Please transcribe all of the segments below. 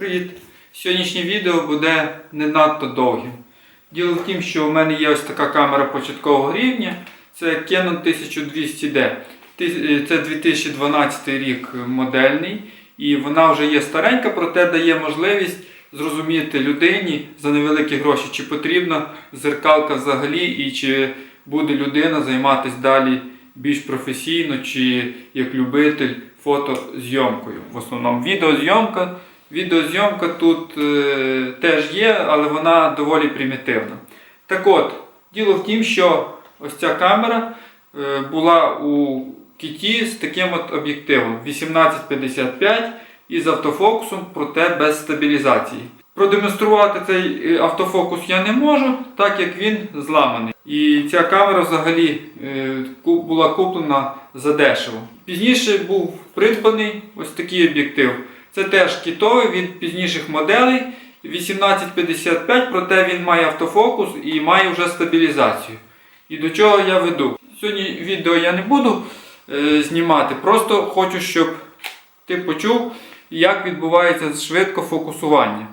привіт! Сьогоднішнє відео буде не надто довгим. Діло в тім, що у мене є ось така камера початкового рівня. Це Canon 1200D. Це 2012 рік модельний, і вона вже є старенька, проте дає можливість зрозуміти людині за невеликі гроші, чи потрібна зеркалка взагалі, і чи буде людина займатися далі більш професійно, чи як любитель фотозйомкою. В основному відеозйомка. Відеозйомка тут е, теж є, але вона доволі примітивна. Так от, діло в тім, що ось ця камера е, була у кіті з таким от об'єктивом 1855 із автофокусом, проте без стабілізації. Продемонструвати цей е, автофокус я не можу, так як він зламаний. І ця камера взагалі е, була куплена задешево. Пізніше був придбаний ось такий об'єктив. Це теж кітовий від пізніших моделей 1855, проте він має автофокус і має вже стабілізацію. І до чого я веду? Сьогодні відео я не буду е, знімати, просто хочу, щоб ти почув, як відбувається швидко фокусування.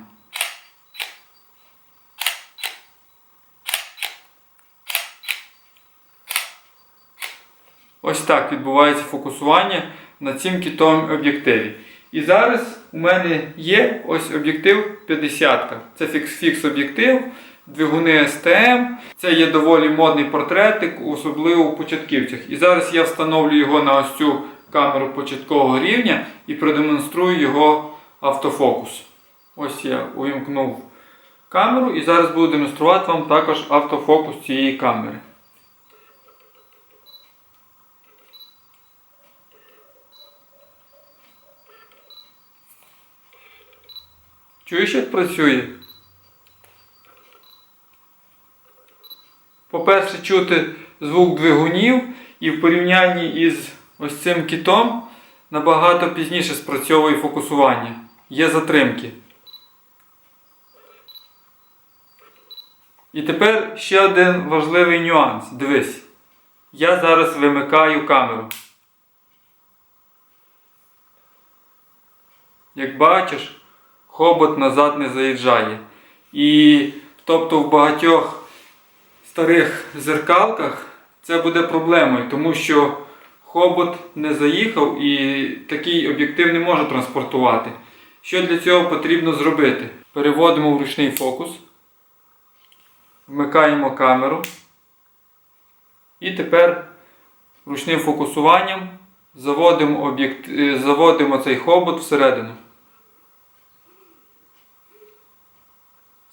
Ось так відбувається фокусування на цим кітовому об'єктиві. І зараз у мене є ось об'єктив 50. Це фікс об'єктив, двигуни СТМ. Це є доволі модний портретик, особливо у початківцях. І зараз я встановлю його на ось цю камеру початкового рівня і продемонструю його автофокус. Ось я увімкнув камеру і зараз буду демонструвати вам також автофокус цієї камери. Чуєш, як працює? По-перше, чути звук двигунів і в порівнянні із ось цим кітом набагато пізніше спрацьовує фокусування. Є затримки. І тепер ще один важливий нюанс. Дивись. Я зараз вимикаю камеру. Як бачиш, хобот назад не заїжджає. І тобто в багатьох старих зеркалках це буде проблемою, тому що хобот не заїхав і такий об'єктив не може транспортувати. Що для цього потрібно зробити? Переводимо в ручний фокус, вмикаємо камеру. І тепер ручним фокусуванням заводимо, е, заводимо цей хобот всередину.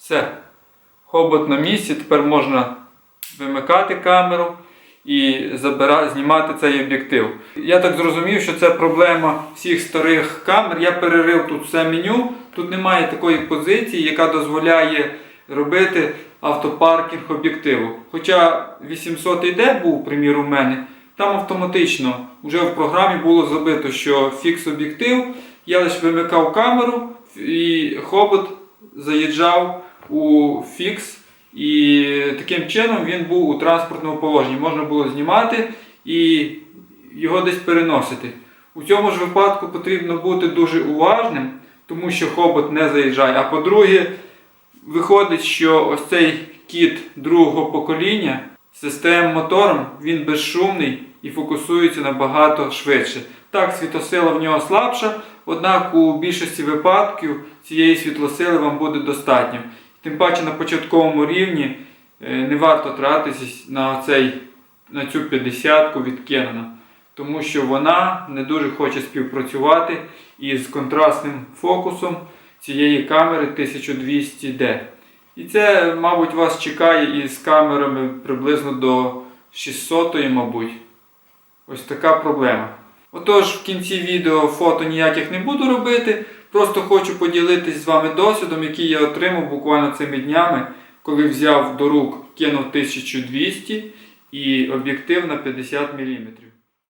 Все. Хобот на місці, тепер можна вимикати камеру і забира... знімати цей об'єктив. Я так зрозумів, що це проблема всіх старих камер. Я перерив тут все меню. Тут немає такої позиції, яка дозволяє робити автопаркінг об'єктиву. Хоча 800D був, приміром, у мене, там автоматично вже в програмі було забито, що фікс об'єктив, я лише вимикав камеру і хобот заїжджав у фікс. І таким чином він був у транспортному положенні. Можна було знімати і його десь переносити. У цьому ж випадку потрібно бути дуже уважним, тому що хобот не заїжджає. А по-друге, виходить, що ось цей кіт другого покоління з системним мотором він безшумний і фокусується набагато швидше. Так, світлосила в нього слабша, однак у більшості випадків цієї світлосили вам буде достатньо. Тим паче на початковому рівні е, не варто тратитись на, цей, на цю 50-ку від Canon, тому що вона не дуже хоче співпрацювати із контрастним фокусом цієї камери 1200D. І це, мабуть, вас чекає із камерами приблизно до 600, мабуть. Ось така проблема. Отож, в кінці відео фото ніяких не буду робити. Просто хочу поділитись з вами досвідом, який я отримав буквально цими днями, коли взяв до рук Canon 1200 і об'єктив на 50 мм.